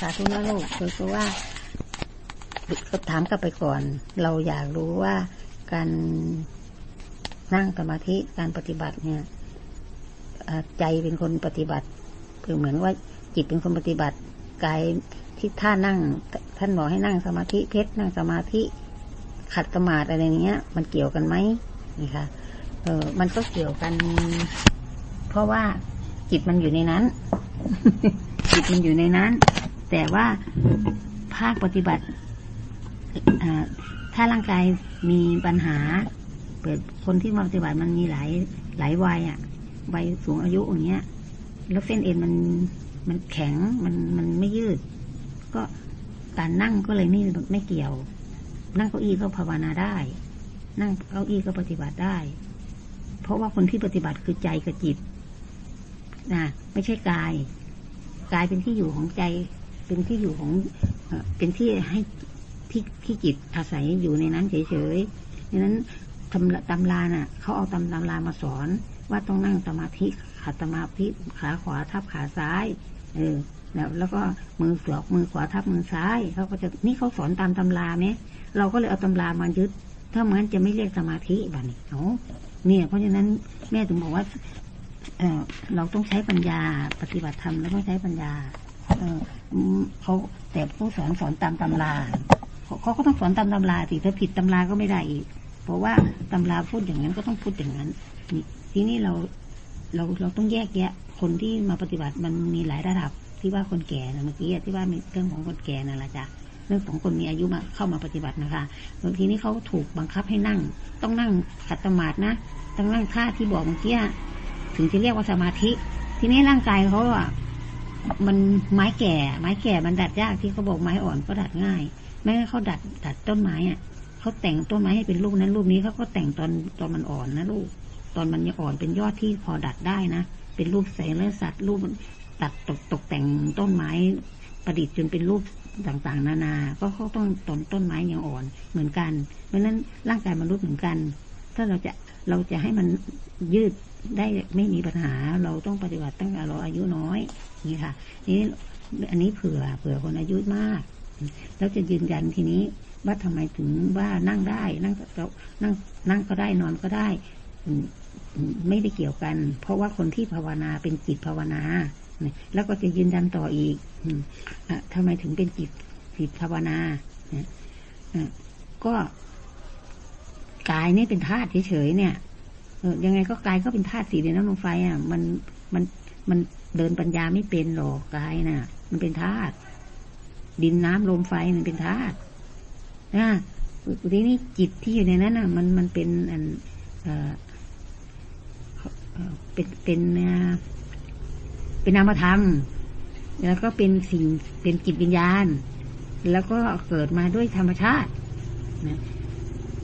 สาธุนะลูกคือคือว่าก็ถามกลับไปก่อน เราอยากรู้ว่าการนั่งสมาธิการปฏิบัติเนี่ยใจเป็นคนปฏิบัติ คือเหมือนว่าจิตเป็นคนปฏิบัติกายที่ท่านั่ง ท่านบอกให้นั่งสมาธิเพชรนั่งสมาธิขัดสมาธิอะไรเงี้ย มันเกี่ยวกันไหมนี่ค่ะเออมันก็เกี่ยวกัน เพราะว่าจิตมันอยู่ในนั้น จิตมันอยู่ในนั้น แต่ว่าภาคปฏิบัติถ้าร่างกายมีปัญหา เปิดคนที่มาปฏิบัติมันมีหลายหลายวัยอะวัยสูงอายุอย่างเงี้ย แล้วเส้นเอ็นมันมันแข็งมันมันไม่ยืด ก็การนั่งก็เลยไม่ไม่เกี่ยว นั่งเก้าอี้ก็ภาวนาได้ นั่งเก้าอี้ก็ปฏิบัติได้ เพราะว่าคนที่ปฏิบัติคือใจกับจิตนะไม่ใช่กาย กายเป็นที่อยู่ของใจ เป็นที่อยู่ของเป็นที่ให้ที่ที่จิตอาศัยอยู่ในนั้นเฉยๆดังนั้นตำตำราน่ะเขาเอาตำตำรามาสอน ว่าต้องนั่งสมาธิขัดสมาธิขาขวาทับขาซ้าย เออ แล้ว แล้วก็มือสวกมือขวาทับมือซ้ายเขาก็จะนี่เขาสอนตามตำราไหมเราก็เลยเอาตำรามายึด ถ้ามันจะไม่เรียกสมาธิบ้านี้เอาเนี่ย เพราะฉะนั้นแม่ถึงบอกว่า เออเราต้องใช้ปัญญาปฏิบัติธรรมแล้วต้องใช้ปัญญาเออเขาแต่ผู้สอนสอนตามตำราเขาก็ต้องสอนตามตำราสิถ้าผิดตำราก็ไม่ได้อีก เพราะว่าตำราพูดอย่างนั้นก็ต้องพูดอย่างนั้นนี่ทีนี้เราเราเราต้องแยกแยะ คนที่มาปฏิบัติมันมีหลายระดับที่ว่าคนแก่นะเมื่อกี้ที่ว่ามีเรื่องของคนแก่นั่นแหละจ้ะเรื่องของคนมีอายุมาเข้ามาปฏิบัตินะคะบางทีนี้เขาถูกบังคับให้นั่ง ต้องนั่งขัดสมาธินะต้องนั่งท่าที่บอกเมื่อกี้ ถึงจะเรียกว่าสมาธิ ทีนี้ร่างกายเขาอะมันไม้แก่ ไม้แก่มันดัดยากที่เขาบอกไม้อ่อนก็ดัดง่ายแม้เขาดัดดัดต้นไม้อะเขาแต่งต้นไม้ให้เป็นรูปนั้นรูปนี้เขาก็แต่งตอนตอนมันอ่อนนะลูก ตอนมันยังอ่อนเป็นยอดที่พอดัดได้นะเป็นรูปแสงและสัตว์รูปตัดตกตกแต่งต้นไม้ประดิษฐ์จนเป็นรูปต่างๆ นานา ก็เขาต้องต้นต้นไม้ยังอ่อนเหมือนกัน เพราะนั้นร่างกายมนุษย์เหมือนกัน ถ้าเราจะเราจะให้มันยืด ได้ไม่มีปัญหาเราต้องปฏิบัติตั้งแต่เราอายุน้อยนี่ค่ะนี่อันนี้เผื่อเผื่อคนอายุมาก แล้วจะยืนยันทีนี้ว่าทำไมถึงว่านั่งได้นั่งก็นั่งนั่งก็ได้นอนก็ได้ไม่ได้เกี่ยวกัน เพราะว่าคนที่ภาวนาเป็นจิตภาวนา แล้วก็จะยืนยันต่ออีกอืมอะทำไมถึงเป็นจิตจิตภาวนาเนี่ยก็กายนี่เป็นธาตุเฉยๆเนี่ย เออยังไงก็กายก็เป็นธาตุสีเดียวน้ำลมไฟอะ มันมันมันเดินปัญญาไม่เป็นหรอกกายน่ะ มันเป็นธาตุดินน้ำลมไฟมันเป็นธาตุนะทีนี้จิตที่อยู่ในนั้นอะ มันมันเป็นอันเออเป็นเป็นเป็นนามธรรม แล้วก็เป็นสิ่งเป็นจิตวิญญาณ แล้วก็เกิดมาด้วยธรรมชาตินะ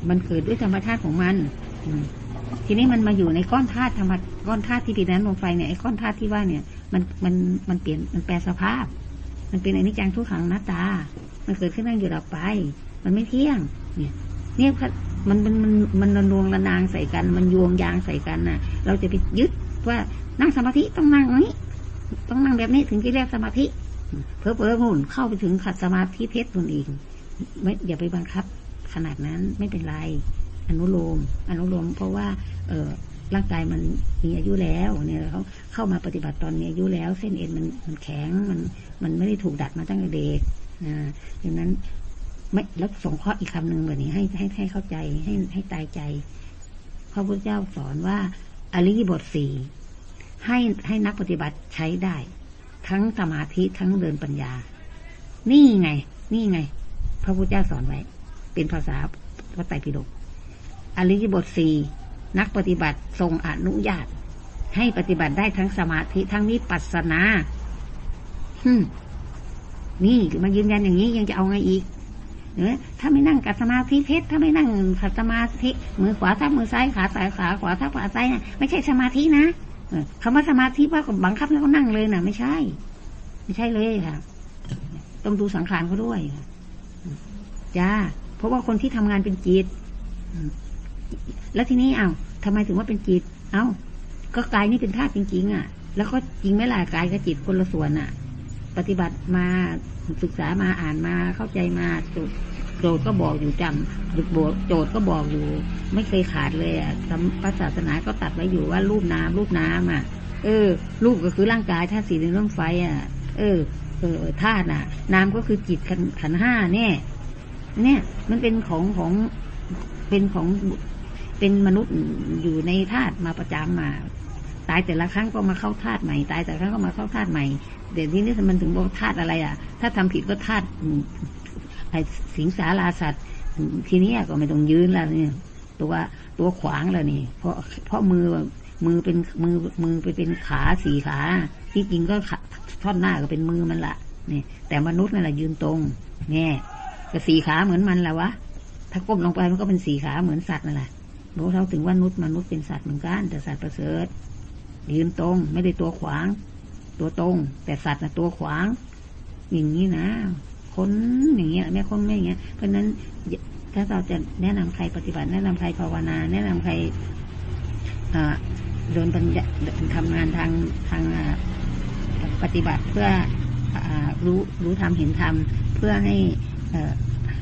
มันเกิดด้วยธรรมชาติของมันอื ทีนี้มันมาอยู่ในก้อนธาตุธรรมะก้อนธาตุที่เป็นนั้นลงไฟเนี่ยไอ้ก้อนธาตุที่ว่าเนี่ย มันมันมันเปลี่ยนมันแปลสภาพ มันเป็นอนิจจังทุกขังหน้าตา มันเกิดขึ้นตั้งอยู่ดับไป มันไม่เที่ยง เนี่ย เนี่ยมันมันมันมันระนวงระนางใส่กัน มันยวงยางใส่กันน่ะ เราจะไปยึดว่านั่งสมาธิต้องนั่งอย่างนี้ ต้องนั่งแบบนี้ถึงจะเรียกสมาธิ เพอเพอหุ่นเข้าไปถึงขัดสมาธิเพชรตนเองไม่อย่าไปบังคับ ขนาดนั้นไม่เป็นไร อนุโลม อนุโลม เพราะว่าเออร่างกายมันมีอายุแล้วเนี่ยเขาเข้ามาปฏิบัติตอนมีอายุแล้ว เส้นเอ็นมันมันแข็งมันมันไม่ได้ถูกดัดมาตั้งแต่เด็กนะดังนั้นไม่แล้วสงเคราะห์อีกคำหนึ่งแบบนี้ให้ให้ให้เข้าใจให้ให้ตายใจพระพุทธเจ้าสอนว่าอริยบทสี่ให้ให้นักปฏิบัติใช้ได้ ทั้งสมาธิทั้งเดินปัญญา นี่ไง นี่ไง พระพุทธเจ้าสอนไว้ เป็นภาษาพระไตรปิฎก อริยบทสี่นักปฏิบัติทรงอนุญาต ให้ปฏิบัติได้ทั้งสมาธิทั้งวิปัสสนาฮึนี่มายืนยันอย่างนี้ยังจะเอาไงอีกเออถ้าไม่นั่งกัสมาธิเพชรถ้าไม่นั่งขัดสมาธิมือขวาทับมือซ้ายขาซ้ายขาขวาทับขาซ้ายนะไม่ใช่สมาธินะคำว่าสมาธิว่าบังคับให้เขานั่งเลยนะไม่ใช่ ไม่ใช่เลยค่ะต้องดูสังขารเขาด้วยจ้าเพราะว่าคนที่ทำงานเป็นจิตอื แล้วทีนี้เอา้าทำไมถึงว่าเป็นจิต เอ้า ก็กายนี่เป็นธาตุจริงๆ อะ แล้วก็จริงไหมล่ะกายกับจิตคนละส่วนอะ ปฏิบัติมาศึกษามาอ่านมาเข้าใจมาโจทย์โจทย์ก็บอกอยู่จำโจทย์ก็บอกอยู่ ไม่เคยขาดเลยอะพระศาสนาก็ตัดไว้อยู่ว่ารูปน้ำรูปน้ำอะ เออ รูปก็คือร่างกายธาตุสี่ในร่องไฟอะ เออ เออธาตุน่ะ น้ำก็คือจิตขันขันห้าเนี่ย เนี่ย มันเป็นของของเป็นของ เป็นมนุษย์อยู่ในธาตุมาประจำมา ตายแต่ละครั้งก็มาเข้าธาตุใหม่ ตายแต่ละครั้งก็มาเข้าธาตุใหม่เดี๋ยวนี้มันถึงบอกธาตุอะไรอะ ถ้าทำผิดก็ธาตุไอ้สิงสาราสัตว์ ทีนี้ก็ไม่ต้องยืนแล้วเนี่ย ตัวตัวขวางแล้วนี่ เพราะเพราะมือมือเป็นมือมือไปเป็นขาสี่ขา ที่จริงก็ท่อนหน้าก็เป็นมือมันละนี่แต่มนุษย์นั่นแหละยืนตรงแง่ก็สี่ขาเหมือนมันแหละวะถ้าก้มลงไปมันก็เป็นสี่ขาเหมือนสัตว์นั่นแหละ รู้เท่าถึงว่ามนุษย์มนุษย์เป็นสัตว์เหมือนกันแต่สัตว์ประเสริฐยืนตรง ไม่ได้ตัวขวาง ตัวตรง แต่สัตว์นะตัวขวาง อย่างนี้นะคนอย่างเงี้ยแม่คนไม่อย่างเงี้ยเพราะนั้นถ้าเราจะแนะนำใครปฏิบัติ แนะนำใครภาวนา แนะนำใครเดินปัญญาทำงานทางทางปฏิบัติเพื่ออรู้รู้ธรรมเห็นธรรมเพื่อให้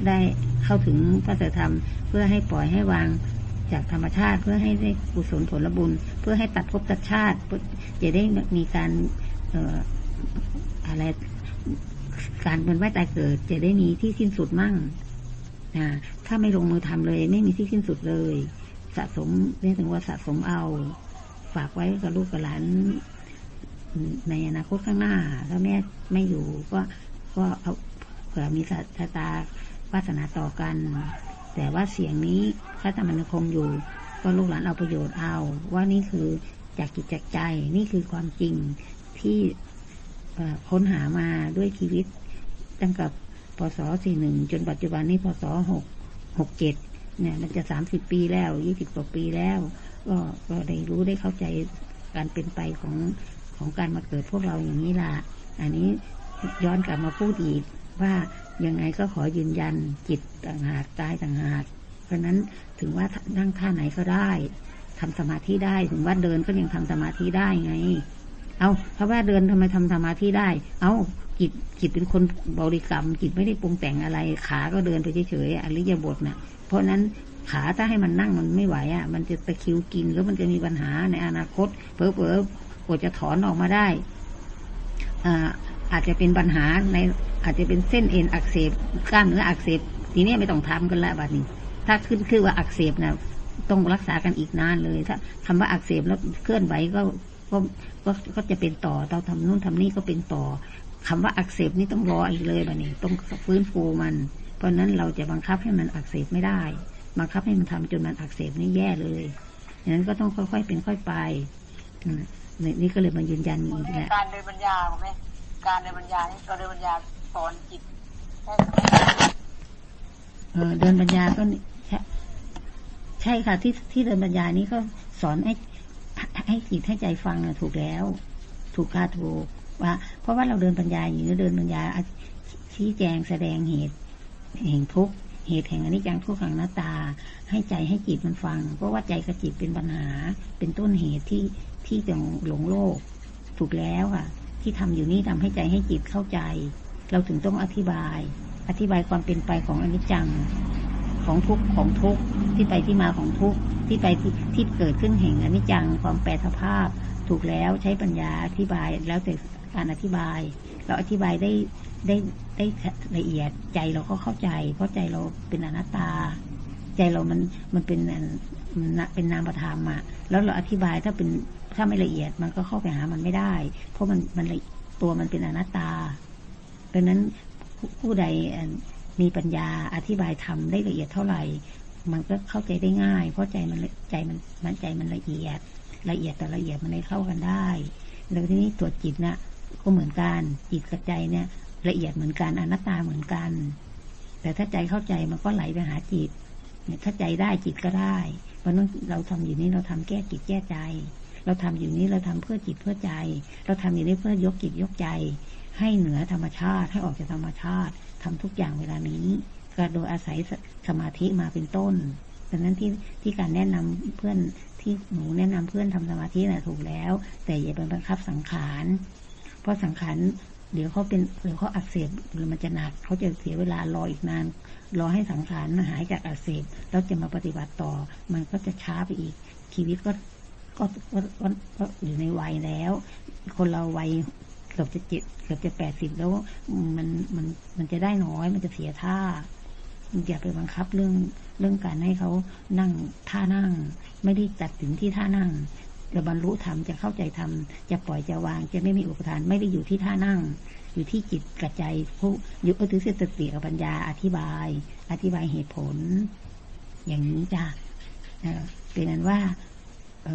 ได้เข้าถึงพระธรรมเพื่อให้ปล่อยให้วาง จากธรรมชาติ เพื่อให้ได้กุศลผลบุญ เพื่อให้ตัดภพตัดชาติจะได้มีการอะไรการเป็นว่ายตายเกิด จะได้มีที่สิ้นสุดมั่งนะถ้าไม่ลงมือทำเลย ไม่มีที่สิ้นสุดเลย สะสมเรียกถึงว่าสะสมเอา ฝากไว้กับลูกกับหลานในอนาคตข้างหน้า ถ้าแม่ไม่อยู่ก็ก็เอาเผื่อมีสตาวาสนาต่อกัน แต่ว่าเสียงนี้ถ้าทำมันคงอยู่ก็ลูกหลานเอาประโยชน์เอา ว่านี่คือจากจิตจากใจนี่คือความจริงที่ค้นหามาด้วยชีวิต ตั้งแต่พศสี่หนึ่งจนปัจจุบันนี้พศหกหกเจ็ดเนี่ย มันจะสามสิบปีแล้วยี่สิบกว่าปีแล้ว ก็ก็ได้รู้ได้เข้าใจการเป็นไปของของการมาเกิดพวกเราอย่างนี้ล่ะ อันนี้ย้อนกลับมาพูดอีกว่า ยังไงก็ขอยืนยันจิตต่างหากกายต่างหากเพราะนั้นถึงว่านั่งท่าไหนก็ได้ทำสมาธิได้ถึงว่าเดินก็ยังทำสมาธิได้ไง เอาถ้าว่าเดินทำไมทำสมาธิได้ เอาจิตจิตเป็นคนบริกรรมจิตไม่ได้ปรุงแต่งอะไร ขาก็เดินไปเฉยๆอริยบทนะ่ะ เพราะนั้นขาถ้าให้มันนั่งมันไม่ไหวอะ่ะ มันจะตะคิวกินแล้วมันจะมีปัญหาในอนาคตเพอเพอกว่าจะถอนออกมาได้อ่า อาจจะเป็นปัญหาในอาจจะเป็นเส้นเอ็นอักเสบกล้ามเนื้ออักเสบทีนี้ไม่ต้องทำกันละบัดนี้ ถ้าขึ้นคือว่าอักเสบนะต้องรักษากันอีกนานเลย ถ้าคำว่าอักเสบแล้วเคลื่อนไหวก็ก็ก็ก็จะเป็นต่อเราทำนู่นทำนี่ก็เป็นต่อคำว่าอักเสบนี่ต้องรออีกเลยบัดนี้ ต้องฟื้นฟูมัน เพราะนั้นเราจะบังคับให้มันอักเสบไม่ได้ บังคับให้มันทำจนมันอักเสบนี่แย่เลยดังนั้นก็ต้องค่อยๆเป็นค่อยไปนี่ก็เลยมายืนยันอีกแหละการเดินปัญญาไหม การเดินปัญญานี่การเดินปัญญาสอนจิตเออเดินปัญญาก็ใช่ใช่ค่ะ ที่ที่เดินปัญญานี้ก็สอนให้ให้จิตให้ใจฟังนะถูกแล้ว ถูกค่าถูกว่า เพราะว่าเราเดินปัญญาอยู่เดินปัญญาชี้แจงแสดงเหตุแห่งทุกเหตุแห่งอนิจจังทุกขังหน้าตา ให้ใจให้จิตมันฟัง เพราะว่าใจกับจิตเป็นปัญหา เป็นต้นเหตุที่ที่จะหลงโลก ถูกแล้วค่ะ ที่ทำอยู่นี่ทำให้ใจให้จิตเข้าใจ เราถึงต้องอธิบาย อธิบายความเป็นไปของอนิจจังของทุกของทุกที่ไปที่มาของทุกที่ไปที่ที่เกิดขึ้นแห่งอนิจจังความแปรสภาพ ถูกแล้วใช้ปัญญาอธิบายแล้วแต่การอธิบาย เราอธิบายได้ได้ได้ละเอียดใจเราก็เข้าใจ เพราะใจเราเป็นอนัตตา ใจเรามันมันเป็น เป็นนามธรรมอะแล้วเราอธิบายถ้าเป็นถ้าไม่ละเอียดมันก็เข้าไปหามันไม่ได้ เพราะมันมันตัวมันเป็นอนัตตาดังนั้นผู้ใดมีปัญญาอธิบายทำได้ละเอียดเท่าไหร่ มันก็เข้าใจได้ง่าย เพราะใจมันใจมันมันใจมันละเอียด ละเอียดแต่ละเอียดมันเลยเข้ากันได้ แล้วทีนี้ตัวจิตนะ่ะก็เหมือนกันจิตกับใจเนี่ยละเอียดเหมือนกันอนัตตาเหมือนกัน แต่ถ้าใจเข้าใจมันก็ไหลไปหาจิตถ้าใจได้จิตก็ได้ เพราะนั้นเราทำอยู่นี้เราทำแก้จิตแก้ใจ เราทำอยู่นี้เราทำเพื่อจิตเพื่อใจ เราทำอยู่นี้เพื่อยกจิตยกใจ ให้เหนือธรรมชาติให้ออกจากธรรมชาติทำทุกอย่างเวลานี้ก็โดยอาศัยสมาธิมาเป็นต้นดังนั้นที่ที่การแนะนำเพื่อนที่หนูแนะนำเพื่อนทำสมาธินะ่ะถูกแล้ว แต่อย่าไปบังคับสังขาร เพราะสังขาร เดี๋ยวเขาเป็นเดี๋ยวเขาอักเสบหรือมันจะหนักเขาจะเสียเวลารออีกนาน รอให้สังขารหายจากอักเสบแล้วจะมาปฏิบัติต่อ มันก็จะช้าไปอีก ชีวิตก็ก็ก็ก็อยู่ในวัยแล้ว คนเราวัยเกือบจะเจ็ดเกือบจะแปดสิบแล้วมันมันมันจะได้น้อยมันจะเสียท่าอย่าไปบังคับเรื่องเรื่องการให้เขานั่งท่านั่ง ไม่ได้ตัดสินที่ท่านั่ง จะบรรลุธรรมจะเข้าใจธรรมจะปล่อยจะวาง จะไม่มีอุปทานไม่ได้อยู่ที่ท่านั่ง อยู่ที่จิตกระใจผู้อยุคถือสติกับปัญญาอธิบาย อธิบายเหตุผล อย่างนี้จ้ะเป็นนั้นว่าเอ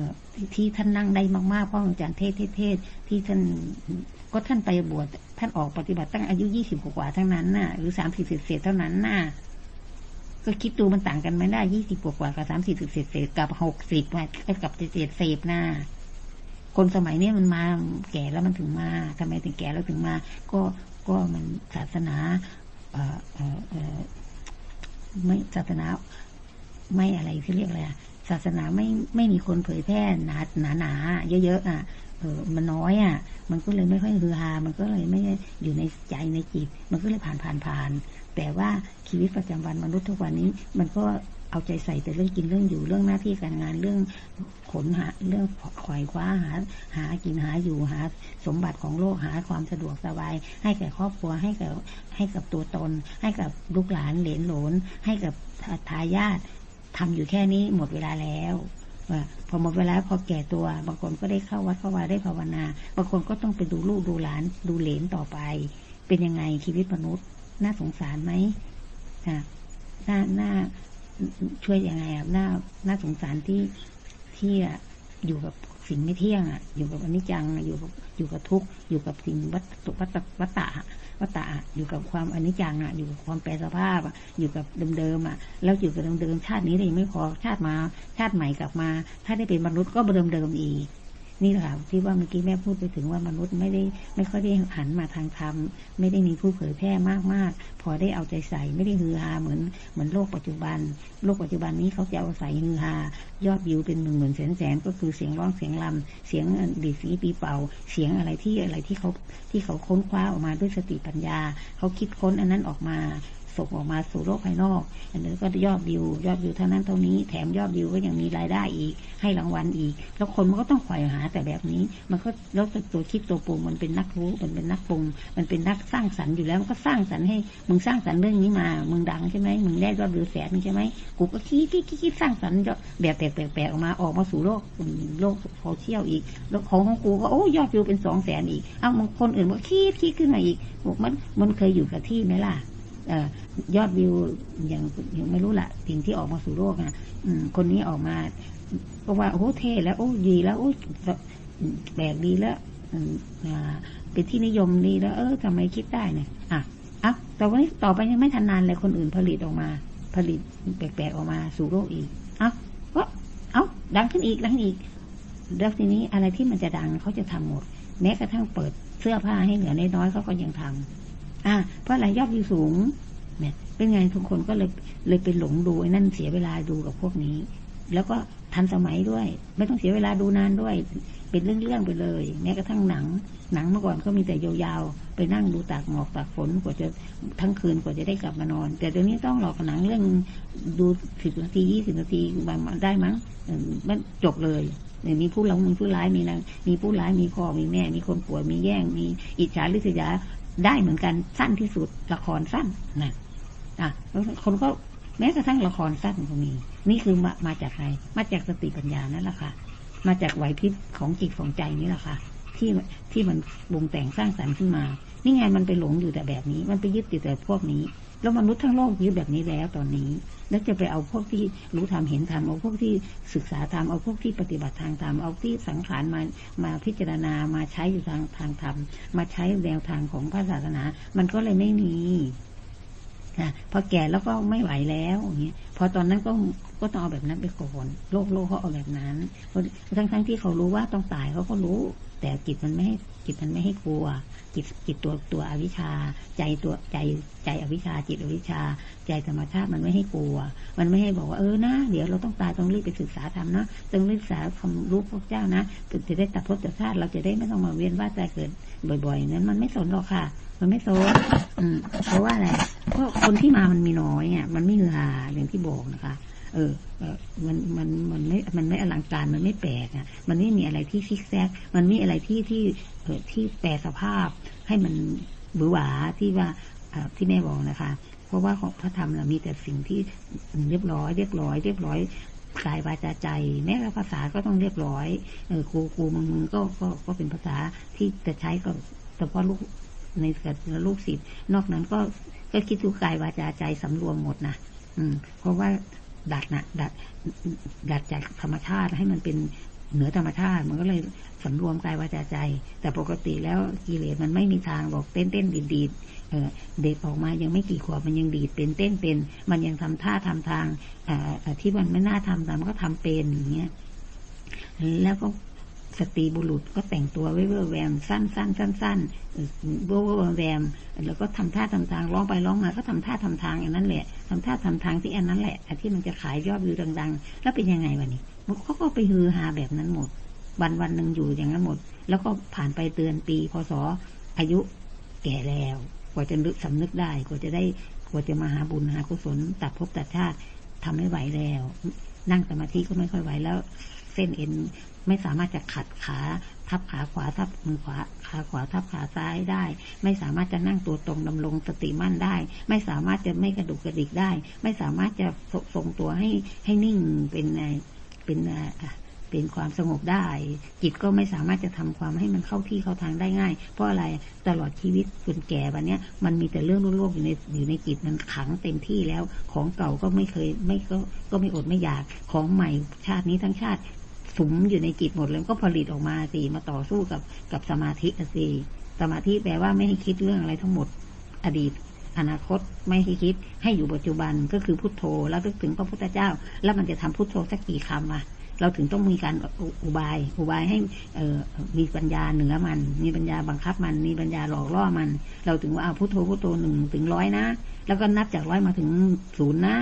ที่ท่านนั่งได้มากๆเพราะอาจารย์เทศเทศเทศที่ท่านก็ท่านไปบวชท่านออกปฏิบัติตั้งอายุยี่สิบกว่าทั้งนั้นน่ะ หรือสามสิบเศษเท่านั้นน่ะ ก็คิดดูมันต่างกันไหมได้ยี่สิบกว่ากับสามสิบเศษเศษกับหกสิบกับเศษเศษๆน่ะคนสมัยนี้มันมาแก่แล้วมันถึงมาทำไมถึงแก่แล้วถึงมา ก็ก็มันศาสนา เออเออเออไม่ศาสนา ไม่อะไรที่เรียกอะไรศาสนาไม่ไม่มีคนเผยแพร่หนาหนาหนาเยอะๆอะเออมันน้อยอะ มันก็เลยไม่ค่อยฮือฮา มันก็เลยไม่อยู่ในใจในจิต มันก็เลยผ่านผ่านผ่าน แต่ว่าชีวิตประจำวันมนุษย์ทุกวันนี้ มันก็เอาใจใส่แต่เรื่องกินเรื่องอยู่เรื่องหน้าที่การงานเรื่องขนหาเรื่องขวายคว้าหา หากินหาอยู่หา สมบัติของโลกหาความสะดวกสบาย ให้แก่ครอบครัวให้กับให้กับตัวตน ให้กับลูกหลานเหลนหลน ให้กับทายาททำอยู่แค่นี้หมดเวลาแล้วพอหมดเวลาพอแก่ตัว บางคนก็ได้เข้าวัดเข้าวาได้ภาวนา บางคนก็ต้องไปดูลูกดูหลานดูเหลนต่อไป เป็นยังไงชีวิตมนุษย์ น่าสงสารไหมค่ะน่าน่าช่วยยังไงอะน่าน่าสงสารที่ที่อยู่กับสิ่งไม่เที่ยงอะ อยู่กับอนิจจังอยู่กับอยู่กับทุกข์อยู่กับสิ่งวัตถุวัตวัตตะวัตตะอยู่กับความอนิจจังอะ อยู่กับความแปรสภาพอะอยู่กับเดิมๆอะ แล้วอยู่กับเดิมๆชาตินี้ได้ยังไม่พอชาติมา ชาติใหม่กลับมา ถ้าได้เป็นมนุษย์ก็เดิมๆอีก นี่แหละที่ว่าเมื่อกี้แม่พูดไปถึงว่ามนุษย์ไม่ได้ไม่ค่อยได้หันมาทางธรรม ไม่ได้มีผู้เผยแพร่มากมากพอได้เอาใจใส่ไม่ได้ฮือฮาเหมือนเหมือนโลกปัจจุบัน โลกปัจจุบันนี้เขาจะเอาใส่ฮือฮายอดวิวเป็นหมื่นหมื่นแสนแสนก็คือเสียงร้องเสียงลำเสียงดีดสีปีเป่า เสียงอะไรที่อะไรที่เขาที่เขาค้นคว้าออกมาด้วยสติปัญญา เขาคิดค้นอันนั้นออกมา ส่งออกมาสู่โลกภายนอก อันนี้ก็ยอดวิวยอดวิวเท่านั้นเท่านี้ แถมยอดวิวก็ยังมีรายได้อีก ให้รางวัลอีก แล้วคนมันก็ต้องขวายหาแต่แบบนี้ มันก็แล้วตัวคิดตัวปรุงมันเป็นนักรู้มันเป็นนักปรุง มันเป็นนักสร้างสรรค์อยู่แล้วมันก็สร้างสรรค์ให้มึงสร้างสรรค์เรื่องนี้มา มึงดังใช่ไหมมึงได้ยอดวิวแสนใช่ไหมกูก็คิดคิดคิดสร้างสรรค์แบบแปลกๆออกมาออกมาสู่โลกโลกโซเชียลอีกแล้วของของกูก็โอ้ยอดวิวเป็นสองแสนอีก เอ้าบางคนอื่นก็คิดคิดขึ้นมาอีกบอกมันมันเคยอยู่กับที่ไหมล่ะ ยอดวิวอย่างอย่างไม่รู้ละสิ่งที่ออกมาสู่โลกนะคนนี้ออกมาก็ว่าโอ้เท่แล้ว โอ้ดีแล้วโอ้แปลกดีแล้วเป็นที่นิยมดีแล้ว เออทำไมคิดได้เนี่ยอะอะแต่ว่าต่อไปยังไม่ทันนานเลยคนอื่นผลิตออกมา ผลิตแปลกๆออกมาสู่โลกอีกเอ้าก็เอ้าดังขึ้นอีกดังอีกแล้วทีนี้อะไรที่มันจะดังเขาจะทำหมด แม้กระทั่งเปิดเสื้อผ้าให้เหลือน้อยๆเขาก็ยังทำ อ่าเพราะอะไรยอดวิวสูง เนี่ย เป็นไงทุกคนก็เลยเลยไปหลงดูไอ้นั่นเสียเวลาดูกับพวกนี้ แล้วก็ทันสมัยด้วย ไม่ต้องเสียเวลาดูนานด้วย เป็นเรื่องๆไปเลย แม้กระทั่งหนัง หนังเมื่อก่อนก็มีแต่ยาวๆ ไปนั่งดูตากหมอกตากฝนกว่าจะทั้งคืนกว่าจะได้กลับมานอน แต่เดี๋ยวนี้ต้องหลอกหนังเรื่องดูสิบนาทียี่สิบนาทีมางได้มั้งมันจบเลยเนี่ยมีผู้หลงมีผู้ร้ายมีนางมีผู้ร้ายมีพ่อมีแม่ มีคนป่วยมีแย่งมีอิจฉาริษยา ได้เหมือนกันสั้นที่สุดละครสั้นนะอะคนก็แม้กระทั่งละครสั้นก็มี นี่คือมามาจากใครมาจากสติปัญญานั่นแหละค่ะ มาจากไหวพริบของจิตของใจนี่แหละค่ะ ที่ที่มันบุงแต่งสร้างสรรค์ขึ้นมา นี่ไงมันไปหลงอยู่แต่แบบนี้ มันไปยึดติดแต่พวกนี้ แล้วมนุษย์ทั้งโลกยึดแบบนี้แล้วตอนนี้ แล้วจะไปเอาพวกที่รู้ธรรมเห็นธรรมเอาพวกที่ศึกษาธรรมเอาพวกที่ปฏิบัติทางธรรมเอาที่สังขารมามาพิจารณามาใช้อยู่ทางทางธรรมมาใช้แนวทางของพระศาสนา มันก็เลยไม่มี นะพอแก่แล้วก็ไม่ไหวแล้วอย่างเงี้ยพอตอนนั้นก็ก็ต้องเอาแบบนั้นไปก่อนโลกโลกเขาเอาแบบนั้นทั้งทั้งที่เขารู้ว่าต้องตายเขาก็รู้ แต่จิตมันไม่ให้จิตมันไม่ให้กลัว จิตจิตตัวตัวอวิชชา ใจตัวใจใจอวิชชา จิตอวิชชา ใจธรรมชาติมันไม่ให้กลัว มันไม่ให้บอกว่าเออนะเดี๋ยวเราต้องตายต้องรีบไปศึกษาธรรมนะต้องรีบศึกษาความรู้พวกเจ้านะถึงจะได้ตัดภพตัดชาติเราจะได้ไม่ต้องมาเวียนว่ายตายเกิดบ่อย ๆ นั้นมันไม่สนหรอกค่ะ มันไม่สนเพราะว่าอะไร เพราะคนที่มามันมีน้อยอะมันไม่ฮือฮาอย่างที่บอกนะคะ เออเออมันมันมันไม่มันไม่อลังการมันไม่แปลกอะ มันไม่มีอะไรที่ซิกแซก มันไม่อะไรที่ที่เออที่แปลสภาพให้มันบือหวาที่ว่าอที่แม่บอกนะคะ เพราะว่าของพระธรรมเรามีแต่สิ่งที่เรียบร้อยเรียบร้อย เรียบร้อยกายวาจาใจ แม้ภาษาก็ต้องเรียบร้อยเออครูครูมึงมึงก็ก็ก็เป็นภาษาที่จะใช้ก็เฉพาะลูก ในกับลูกศิษย์นอกนั้นก็ก็คิดดูกกายวาจาใจสำรวมหมดนะอืม เพราะว่าดัดนะดัดดัดจากธรรมชาติให้มันเป็นเหนือธรรมชาติมันก็เลยสำรวมกายวาจาใจ แต่ปกติแล้วกิเลสมันไม่มีทางบอกเต้นเต้นดีดดีดเออเด็กออกมายังไม่กี่ขวบมันยังดีดเป็นเต้นเป็น มันยังทำท่าทำทางอ่อเอ่อที่มันไม่น่าทำแต่มันก็ทำเป็นอย่างเงี้ยแล้วก็ สตรีบุรุษก็แต่งตัวเว่อร์แวมสั้นสั้นสั้นสั้นเว่อร์แวมแล้วก็ทำท่าทำทางร้องไปร้องมาก็ทำท่าทำทางอย่างนั้นแหละทำท่าทำทางที่อันนั้นแหละอที่มันจะขายยอดวิวดัง ๆ แล้วเป็นยังไงวะนี่เขาก็ไปฮือฮาแบบนั้นหมด วันวันหนึ่งอยู่อย่างนั้นหมด แล้วก็ผ่านไปเตือนปีพศอายุแก่แล้ว กว่าจะนึกสำนึกได้กว่าจะได้กว่าจะมาหาบุญหากุศลตัดภพตัดชาติทำไม่ไหวแล้ว นั่งสมาธิก็ไม่ค่อยไหวแล้ว เส้นเอ็น ไม่สามารถจะขัดขาทับขาขวาทับมือขวาขาขวาทับขาซ้ายได้ ไม่สามารถจะนั่งตัวตรงดำรงสติมั่นได้ ไม่สามารถจะไม่กระดุกกระดิกได้ ไม่สามารถจะทรงตัวให้ให้นิ่งเป็นไงเป็นอะเป็นความสงบได้ จิตก็ไม่สามารถจะทำความให้มันเข้าที่เข้าทางได้ง่าย เพราะอะไรตลอดชีวิตจนแก่วันนี้มันมีแต่เรื่องโลกๆอยู่ในอยู่ในจิตมันขังเต็มที่แล้ว ของเก่าก็ไม่เคยไม่ก็ก็ไม่อดไม่อยากของใหม่ชาตินี้ทั้งชาติ สุมอยู่ในจิตหมดเลยก็ผลิตออกมาสิมาต่อสู้กับกับสมาธิสิสมาธิแปลว่าไม่ให้คิดเรื่องอะไรทั้งหมด อดีต อนาคตไม่ให้คิด ให้อยู่ปัจจุบันก็คือพุทโธ แล้วนึกถึงพระพุทธเจ้า แล้วมันจะทำพุทโธสักกี่คำอะเราถึงต้องมีการอุอุบาย อุบายให้เออมีปัญญาเหนือมัน มีปัญญาบังคับมัน มีปัญญาหลอกล่อมัน เราถึงว่าเอาพุทโธพุทโธหนึ่งถึงร้อยนะ แล้วก็นับจากร้อยมาถึงศูนย์นะ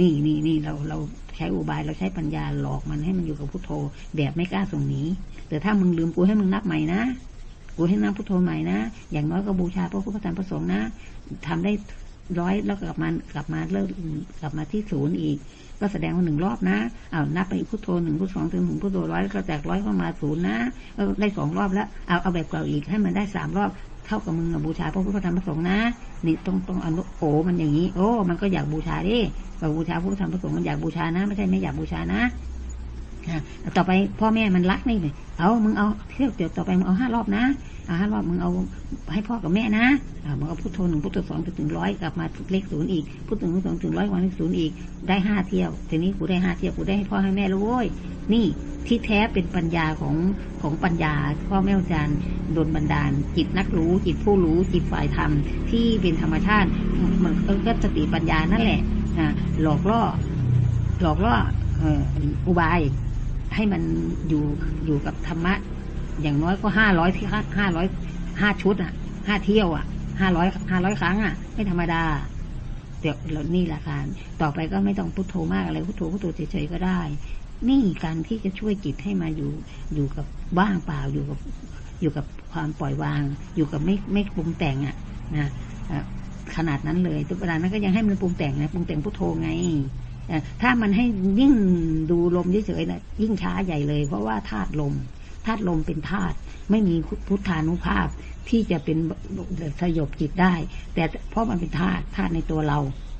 นี่นี่นี่เราเราใช้อุบายเราใช้ปัญญาหลอกมันให้มันอยู่กับพุทโธ แบบไม่กล้าส่งหนีแต่ถ้ามึงลืมกูให้มึงนับใหม่นะกูให้นับพุทโธใหม่นะอย่างน้อยก็บูชาพระพุทธธรรมประสงค์นะทำได้ร้อยแล้วกลับมากลับมาเริ่มกลับมาที่ศูนย์อีก ก็แสดงว่าหนึ่งรอบนะเอานับไปพุทโธหนึ่งพุทสองถึงหนึ่งพุทโธร้อยแล้วก็จกร้อยเข้ามาศูนย์นะได้สองรอบแล้วเอาเอาแบบเก่าอีกให้มันได้สามรอบ เท่ากับมึงอะบูชาพระพุทธธรรมประสงค์นะนี่ต้องต้องอนุโอมันอย่างนี้ โอ้มันก็อยากบูชาดิเราบูชาพระพุทธธรรมประสงค์มันอยากบูชานะ ไม่ใช่ไม่อยากบูชานะอะต่อไปพ่อแม่มันรักนี่เลยเอามึงเอาเที่ยวเดี๋ยวต่อไปมึงเอาห้ารอบนะ อาห้ามึงเอาให้พ่อกับแม่นะมึงเอาพุทโธหนึ่งพุทโธสองถึงร้อยกลับมาเลขศูนย์อีกพุทโธหนึ่งสองถึงร้อยวันเลขศูนย์อีกได้ห้าเที่ยวทีนี้กูได้ห้าเที่ยวกูได้ให้พ่อให้แม่แล้วโว้ยนี่ที่แท้เป็นปัญญาของของปัญญาพ่อแม่อาจารย์โดนบันดาล จิตนักรู้ จิตผู้รู้ จิตฝ่ายธรรมที่เป็นธรรมชาติมันก็สติปัญญานั่นแหละนะหลอกล่อหลอกล่ออุบายให้มันอยู่อยู่กับธรรมะ อย่างน้อยก็ห้าร้อยที่ห้าร้อยห้าชุดอะห้าเที่ยวอะห้าร้อยห้าร้อยครั้งอะ ไม่ธรรมดาเดี๋ยวล้วนี่ละการต่อไปก็ไม่ต้องพุทโธมากอะไรพุทโธพุทโธเฉยๆก็ได้ นี่การที่จะช่วยจิตให้มาอยู่อยู่กับว่างเปล่าอยู่กับอยู่กับความปล่อยวาง อยู่กับไม่ไม่ปรุงแต่งอะนะขนาดนั้นเลยทุกเวลานั้นก็ยังให้มันปรุงแต่งนะปรุงแต่งพุทโธไงถ้ามันให้ยิ่งดูลมเฉยๆนะยิ่งช้าใหญ่เลย เพราะว่าธาตุลม ธาตุลมเป็นธาตุไม่มีพุทธานุภาพที่จะเป็นสยบจิตได้ แต่เพราะมันเป็นธาตุธาตุในตัวเรา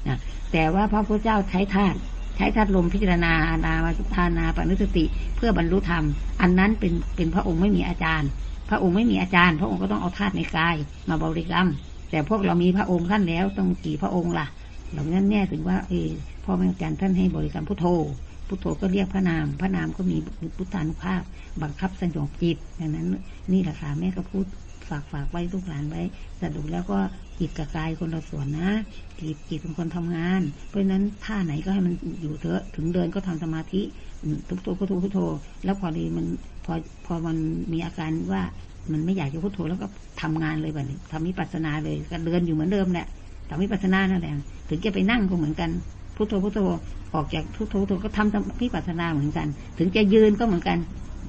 นะแต่ว่าพระพุทธเจ้าใช้ธาตุใช้ธาตุลมพิจารณาอานามาทานาปนุสติ เพื่อบรรลุธรรม อันนั้นเป็นเป็นพระองค์ไม่มีอาจารย์ พระองค์ไม่มีอาจารย์ พระองค์ก็ต้องเอาธาตุในกายมาบริกรรม แต่พวกเรามีพระองค์ท่านแล้วต้องกี่พระองค์ล่ะดังนั้นแน่ถึงว่าเออพ่อแม่อาจารย์ท่านให้บริกรรมพุทโธ พุทโธก็เรียกพระนาม พระนามก็มีพุทธานุภาพ บังคับสงบจิตดังนั้น นี่แหละค่ะแม่ก็พูดฝากฝากไว้ลูกหลานไว้สรุปแล้วก็จิตกับกายคนละส่วนนะจิตจิตเป็นคนทำงาน เพราะฉะนั้นท่าไหนก็ให้มันอยู่เถอะถึงเดินก็ทำสมาธิอืมพุทโธพุทโธพุทโธ แล้วพอดีมันพอพอมันมีอาการว่ามันไม่อยากจะพุทโธแล้วก็ทำงานเลยแบบนี้ทำวิปัสสนาเลยก็เดินอยู่เหมือนเดิมแหละทำวิปัสสนานั่นแหละถึงจะไปนั่งก็เหมือนกัน พุทโธพุทโธออกจากพุทโธพุทโธก็ทำวิปัสนาเหมือนกัน ถึงจะยืนก็เหมือนกัน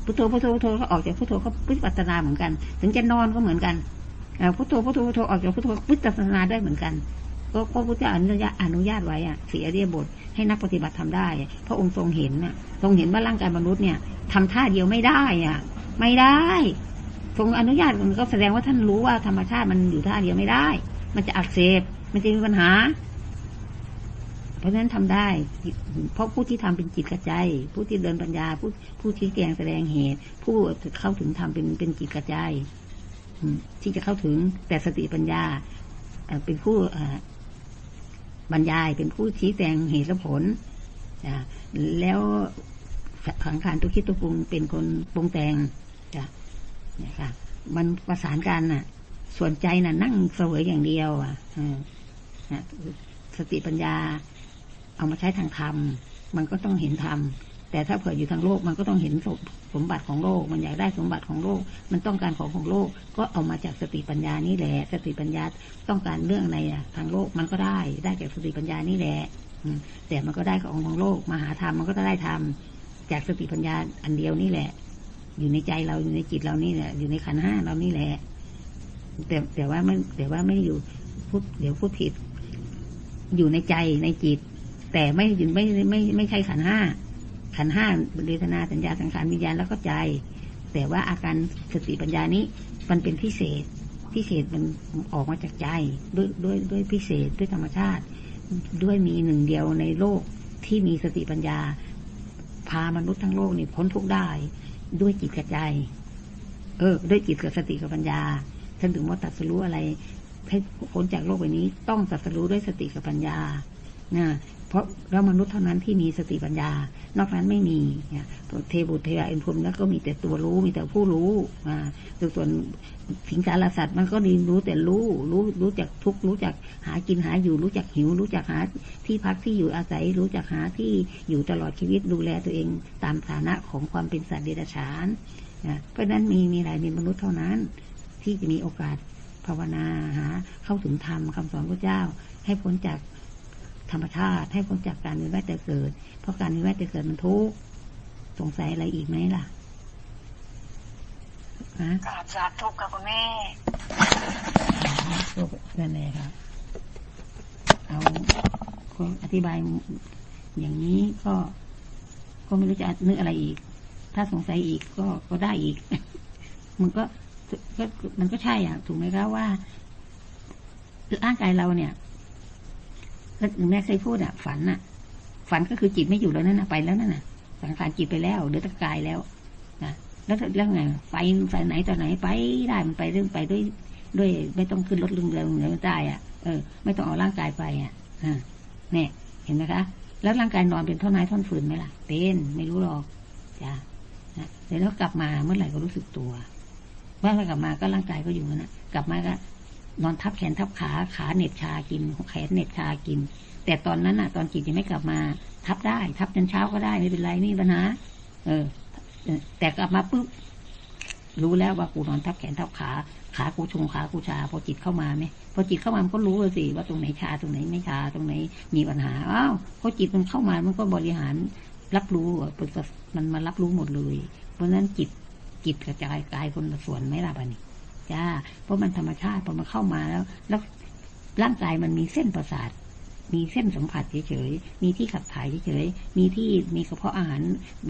พุทโธพุทโธพุทโธก็ออกจากพุทโธก็วิปัสนาเหมือนกัน ถึงจะนอนก็เหมือนกันเอ่พุทโธพุทโธพุทโธออกจากพุทโธวิปัสนาได้เหมือนกันก็ก็พุทธเจ้าอนุญาตอนุญาตไว้อะเสียเรียบทให้นักปฏิบัติทำได้ พระองค์ทรงเห็นน่ะ ทรงเห็นว่าร่างกายมนุษย์เนี่ยทำท่าเดียวไม่ได้อะ ไม่ได้ ทรงอนุญาตมันก็แสดงว่าท่านรู้ว่าธรรมชาติมันอยู่ท่าเดียวไม่ได้ มันจะอักเสบมันจะมีปัญหา เพราะฉะนั้นทำได้ เพราะผู้ที่ทำเป็นจิตกระใจ ผู้ที่เดินปัญญา ผู้ผู้ชี้แจงแสดงเหตุ ผู้เข้าถึงธรรมเป็นเป็นจิตกระใจอืมที่จะเข้าถึงแต่สติปัญญาเป็นผู้บรรยายเป็นผู้ชี้แจงเหตุและผลแล้วขังขานตุกคิดตุกปรุงเป็นคนปรุงแต่งจ้ะเนี่ยค่ะมันประสานกันน่ะ ส่วนใจน่ะ นั่งเสวยอย่างเดียว อะสติปัญญา เอามาใช้ทางธรรม มันก็ต้องเห็นธรรม แต่ถ้าเผื่ออยู่ทางโลก มันก็ต้องเห็นสมบัติของโลก มันอยากได้สมบัติของโลก มันต้องการของของโลก ก็เอามาจากสติปัญญานี่แหละ สติปัญญาต้องการเรื่องในทางโลก มันก็ได้ ได้จากสติปัญญานี่แหละ แต่มันก็ได้ของของโลก มหาธรรมมันก็ได้ธรรม จากสติปัญญาอันเดียวนี่แหละ อยู่ในใจเราอยู่ในจิตเรานี่แหละ อยู่ในขันห้าเรานี่แหละ แต่แต่ว่าไม่แต่ว่าไม่อยู่พูดเดี๋ยวพูดผิด อยู่ในใจในจิต แต่ไม่ไม่ไม่ไม่ใช่ขันห้าขันห้าเวทนาสัญญาสังขารวิญญาณแล้วก็ใจ แต่ว่าอาการสติปัญญานี้มันเป็นพิเศษพิเศษมันออกมาจากใจด้วยด้วยด้วยพิเศษด้วยธรรมชาติ ด้วยมีหนึ่งเดียวในโลกที่มีสติปัญญา พามนุษย์ทั้งโลกนี่พ้นทุกได้ ด้วยจิตกระใจ เออ ด้วยจิตกับสติกับปัญญาท่านถึงว่าตัดสรู้อะไรให้พ้นจากโลกใบนี้ ต้องตัดสรู้ด้วยสติกับปัญญานะ เพราะแล้วมนุษย์เท่านั้นที่มีสติปัญญา นอกนั้นไม่มีเนี่ยเทบุตรเทวาเอ็นพรมแล้วก็มีแต่ตัวรู้มีแต่ผู้รู้อ่าส่วนสิงสารสัตว์มันก็ดีรู้แต่รู้รู้รู้จักทุกรู้จักหากินหาอยู่รู้จักหิว รู้จักหาที่พักที่อยู่อาศัย รู้จักหาที่อยู่ตลอดชีวิตดูแลตัวเองตามฐานะของความเป็นสัตว์เดรัจฉานนะเพราะฉะนั้นมีมีหลายมีมนุษย์เท่านั้น ที่จะมีโอกาสภาวนาหาเข้าถึงธรรมคำสอนพระเจ้า ให้พ้นจาก ธรรมชาติ ให้พ้นจากการมีแวดแต่เกิด เพราะการมีแวดแต่เกิดมันทุกข์สงสัยอะไรอีกไหมล่ะฮะกราบสาธุค่ะคุณแม่ก็นั่นแหละครับเอาก็อธิบายอย่างนี้ก็ก็ไม่รู้จะนึกอะไรอีก ถ้าสงสัยอีกก็ก็ได้อีก มันก็ก็มันก็ใช่อะถูกไหมครับว่าร่างกายเราเนี่ย ก็แม่เคยพูดอะฝันอะฝันก็คือจิตไม่อยู่แล้วนั่นนะไปแล้วนั่นน่ะสังขารจิตไปแล้วเหลือแต่กายแล้วนะแล้วแล้วไงไปไปไหนต่อไหนไปได้มันไปเรื่องไปด้วยด้วย ไม่ต้องขึ้นรถลุงเรือเหนือใต้อะเออไม่ต้องเอาร่างกายไปอะอ่าเนี่ยเห็นไหมคะ แล้วร่างกายนอนเป็นท่อนไม้ท่อนฟืนไหมล่ะเป็นไม่รู้หรอกจ้านะเสร็จแล้วกลับมาเมื่อไหร่ก็รู้สึกตัวเมื่อไหร่กลับมาก็ร่างกายก็อยู่นะกลับมาก็ นอนทับแขนทับขาขาเหน็บชากินแขนเหน็บชากิน แต่ตอนนั้นอะ ตอนจิตยังไม่กลับมา ทับได้ ทับจนเช้าก็ได้ไม่เป็นไรไม่ปัญหาเออ แต่กลับมาปุ๊บรู้แล้วว่ากูนอนทับแขนทับขาขากูชงขากูชา พอจิตเข้ามาไหมพอจิตเข้ามามันก็รู้เลยสิว่าตรงไหนชาตรงไหนไม่ชาตรงไหนมีปัญหาอ้าวพอจิตมันเข้ามามันก็บริหารรับรู้มันมารับรู้หมดเลย เพราะนั้นจิตจิตกระจายกายคนละส่วนไม่ละบันนี้ จ้าเพราะมันธรรมชาติพอมันเข้ามาแล้ว แล้วร่างกายมันมีเส้นประสาท มีเส้นสัมผัสเฉยๆมีที่ขับถ่ายเฉยๆมีที่มีกระเพาะอาหาร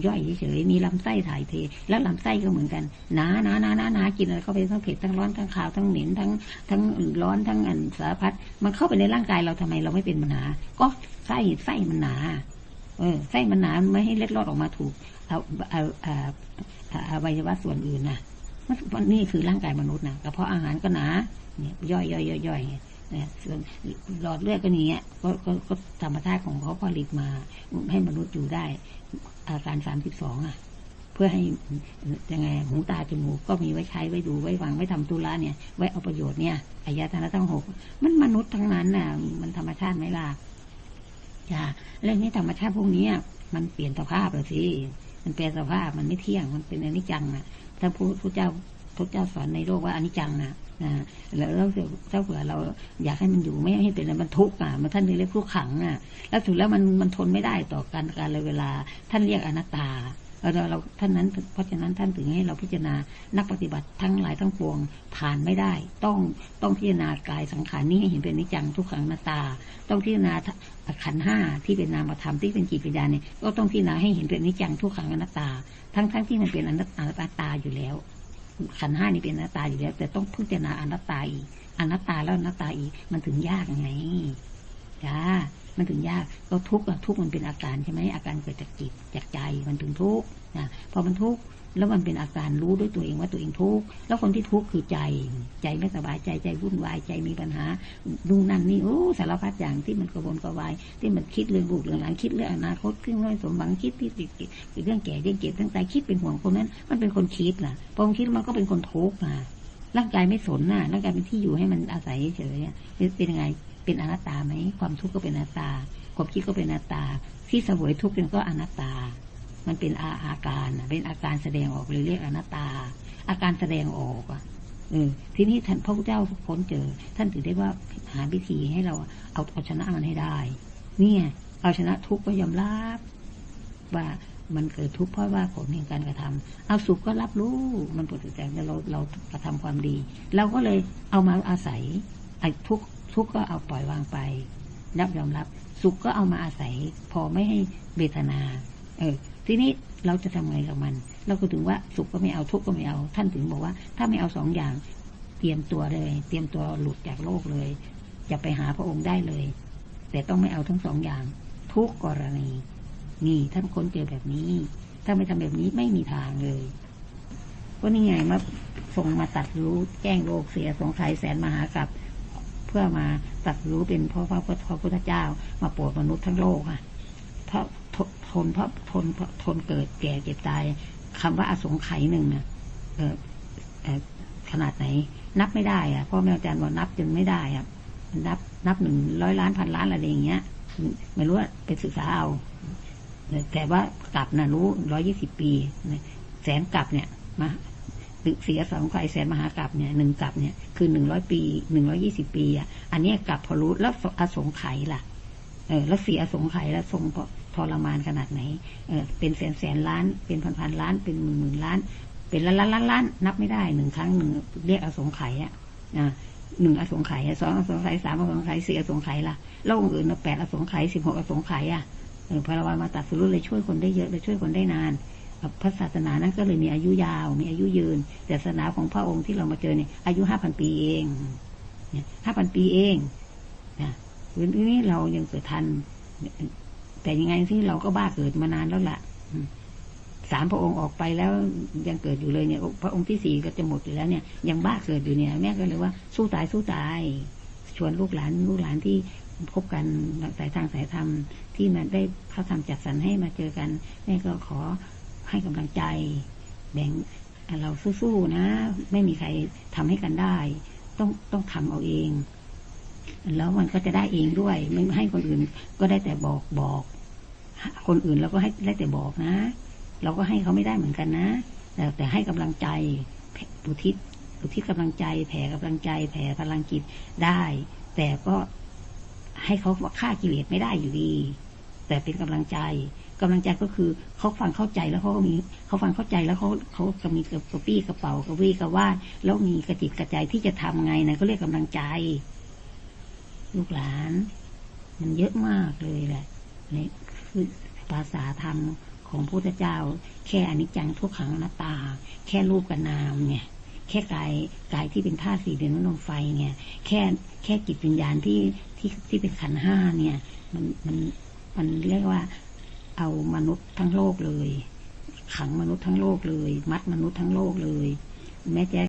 ย่อยเฉยๆมีลำไส้ถ่ายเท แล้วลำไส้ก็เหมือนกันหนาหนาหนาหนาหนากินอะไรเข้าไปทั้งเผ็ดทั้งร้อนทั้งขาวทั้งเหม็นทั้งทั้งร้อนทั้งอันสารพัดมันเข้าไปในร่างกายเราทำไมเราไม่เป็นปัญหา ก็ไส้ไส้มันหนาเออไส้มันหนาไม่ให้เล็ดลอดออกมาถูกเอาเอาเอาอวัยวะส่วนอื่นนะ มันนี่คือร่างกายมนุษย์นะกระเพาะอาหารก็หนาเนี่ยย่อยย่อยย่อยย่อยเนี่ยส่วนหลอดเลือดก็อย่างเงี้ยก็ก็ก็ธรรมชาติของเขาผลิตมา ให้มนุษย์อยู่ได้ อาการสามสิบสองอะ เพื่อให้ยังไงหูตาจมูกก็มีไว้ใช้ไว้ดูไว้ฟังไว้ทำธุระเนี่ย ไว้เอาประโยชน์เนี่ยอายตนะทั้งหกมันมนุษย์ทั้งนั้นน่ะ มันธรรมชาติไหมล่ะจ้าเรื่องนี้ธรรมชาติพวกนี้มันเปลี่ยนสภาพเลยสิมันแปลสภาพมันไม่เที่ยงมันเป็นอนิจจังน่ะถ้าพระพุทธเจ้าพระเจ้าสอนในโลกว่าอนิจจังนะนะแล้วแล้วเจ้าเผื่อเราอยากให้มันอยู่ไม่ให้เป็นอะไรมันทุกข์อะมันท่านเรียกผู้ขังอะ แล้วถึงแล้วมันมันทนไม่ได้ต่อการการเลยเวลา ท่านเรียกอนัตตา เราเราท่านนั้นเพราะฉะนั้นท่านถึงให้เราพิจารณานักปฏิบัติทั้งหลายทั้งปวงผ่านไม่ได้ ต้องต้องพิจารณากายสังขารนี้ให้เห็นเป็นนิจังทุกขังอนัตตา ต้องพิจารณาขันห้าที่เป็นนามธรรมที่เป็นจิตวิญญาณเนี่ยก็ต้องพิจารณาให้เห็นเป็นนิจังทุกขังอนัตตา ทั้งทั้งที่มันเป็นอนัตตาอยู่แล้ว ขันห้านี่เป็นอนัตตาอยู่แล้ว แต่ต้องพิจารณาอนัตตาอีกอนัตตาแล้วอนัตตาอีกมันถึงยากไงจ้า มันถึงยากก็ทุกข์อะทุกข์มันเป็นอาการใช่ไหมอาการเกิดจากจิตจากใจมันถึงทุกข์นะพอมันทุกข์แล้วมันเป็นอาการรู้ด้วยตัวเองว่าตัวเองทุกข์แล้วคนที่ทุกข์คือใจ ใจไม่สบายใจใจวุ่นวายใจมีปัญหาดูนั่นนี่โอ้สารพัดอย่างที่มันกระวนกระวาย ที่มันคิดเรื่องบุกเรื่องหลังคิดเรื่องอนาคตเรื่องน้อยสมหวังคิดที่ติดติดเรื่องแก่เรื่องเจ็บเรื่องตายคิดเป็นห่วงคนนั้น มันเป็นคนคิดล่ะพอมันคิดมันก็เป็นคนทุกข์อะร่างกายไม่สนน่ะร่างกายเป็นที่อยู่ให้มันอาศัยเฉยเป็นยังไง เป็นอนัตตาไหมความทุกข์ก็เป็นอนัตตา ความคิดก็เป็นอนัตตา ที่สวยทุกข์ก็อนัตตา มันเป็นอาอาการเป็นอาการแสดงออกเลยเรียกอนัตตา อาการแสดงออกอะเออทีนี้ท่านพระพุทธเจ้าพ้นเจอ ท่านถือได้ว่าหาวิธีให้เราเอาเอาชนะมันให้ได้ เนี่ยเอาชนะทุกข์ก็ยอมรับว่ามันเกิดทุกข์เพราะว่าผลแห่งการกระทำเอาสุขก็รับรู้ มันปวดแต่เราเรากระทำความดี เราก็เลยเอามาอาศัยไอ้ทุกข์ ทุกข์ก็เอาปล่อยวางไป รับยอมรับ สุขก็เอามาอาศัย พอไม่ให้เวทนา เออ ทีนี้เราจะทำไงกับมัน เราก็ถึงว่าสุขก็ไม่เอาทุกข์ก็ไม่เอา ท่านถึงบอกว่า ถ้าไม่เอาสองอย่าง เตรียมตัวเลย เตรียมตัวหลุดจากโลกเลยจะไปหาพระองค์ได้เลย แต่ต้องไม่เอาทั้งสองอย่าง ทุกกรณี นี่ท่านค้นเจอแบบนี้ ถ้าไม่ทำแบบนี้ไม่มีทางเลยก็นี่ไงมาส่งมาตัดรู้แจ้งโลกเสียสงสัยแสนมหากับ พื่อมาตัดรู้เป็นพระพระพุทธเจ้า มาโปรดมนุษย์ทั้งโลกค่ะเพราะทนเพราะทนเพราะทนเกิดแก่เจ็บตายคำว่าอสงไขยหนึ่งนะเออขนาดไหน นับไม่ได้อะพ่อแม่อาจารย์บอกนับจนไม่ได้อะนับนับหนึ่งร้อยล้านพันล้านอะไรอย่างเงี้ย ไม่รู้ว่าไปศึกษาเอาแต่ว่ากลับนะรู้ร้อยี่สิบปีแสนกลับเนี่ยมา เสียสองไฟแสนมหากลับเนี่ยหนึ่งกลับเนี่ยคือหนึ่งร้อยปีหนึ่งร้อยี่สิบปีอะอันนี้กลับพอรู้แล้วอสงไขยล่ะเออแล้วเสียอสงไขยแล้วทรงทรมานขนาดไหนเออเป็นแสนแสนล้าน เป็นพันพันล้าน เป็นหมื่นหมื่นล้าน เป็นล้านล้านล้านล้านนับไม่ได้หนึ่งครั้งหนึ่งเรียกอสงไขยอะอ่าหนึ่งอสงไขยสองอสงไขยสามอสงไขยสี่อสงไขยล่ะแล้วองค์อื่นแปดอสงไขยสิบหกอสงไขยอะเออพระวามาตัดสุรุเลยช่วยคนได้เยอะเลยช่วยคนได้นาน พระศาสนานั้นก็เลยมีอายุยาว มีอายุยืน แต่ศาสนาของพระองค์ที่เรามาเจอเนี่ยอายุห้าพันปีเองห้าพันปีเองนะวันนี้เรายังเกิดทัน แต่ยังไงที่เราก็บ้าเกิดมานานแล้วล่ะสามพระองค์ออกไปแล้วยังเกิดอยู่เลยเนี่ย พระองค์ที่สี่ก็จะหมดอยู่แล้วเนี่ย ยังบ้าเกิดอยู่เนี่ย แม่ก็เลยว่าสู้ตายสู้ตาย ชวนลูกหลานลูกหลานที่พบกันสายทางสายธรรมที่มันได้เขาทำจัดสรรให้มาเจอกันแม่ก็ขอ ให้กำลังใจ แบ่งเราสู้ๆนะ ไม่มีใครทำให้กันได้ ต้องต้องทำเอาเอง แล้วมันก็จะได้เองด้วย ไม่ให้คนอื่นก็ได้แต่บอกบอก คนอื่นเราก็ให้ได้แต่บอกนะ เราก็ให้เขาไม่ได้เหมือนกันนะ แต่แต่ให้กำลังใจอุทิศอุทิศกำลังใจ แผ่กำลังใจ แผ่พลังจิตได้ แต่ก็ให้เขาฆ่ากิเลสไม่ได้อยู่ดี แต่เป็นกำลังใจ กำลังใจก็คือเขาฟังเข้าใจแล้วเขาก็มีเขาฟังเข้าใจแล้วเขาเขาก็มีกระปี้กระเป๋ากระวี่กระว่าแล้วมีกระจิตกระใจที่จะทำไงนะเขาเรียกกำลังใจ ลูกหลาน มันเยอะมากเลยแหละนี่คือภาษาธรรมของพระพุทธเจ้า แค่อนิจจังทุกขังอนัตตา แค่รูปกับนามเนี่ยแค่กายกายที่เป็นธาตุสี่เดือนน้ำลมไฟเนี่ย แค่แค่จิตวิญญาณที่ที่ที่เป็นขันห้าเนี่ย มันมันมันเรียกว่า เอามนุษย์ทั้งโลกเลย ขังมนุษย์ทั้งโลกเลย มัดมนุษย์ทั้งโลกเลย แม้แต่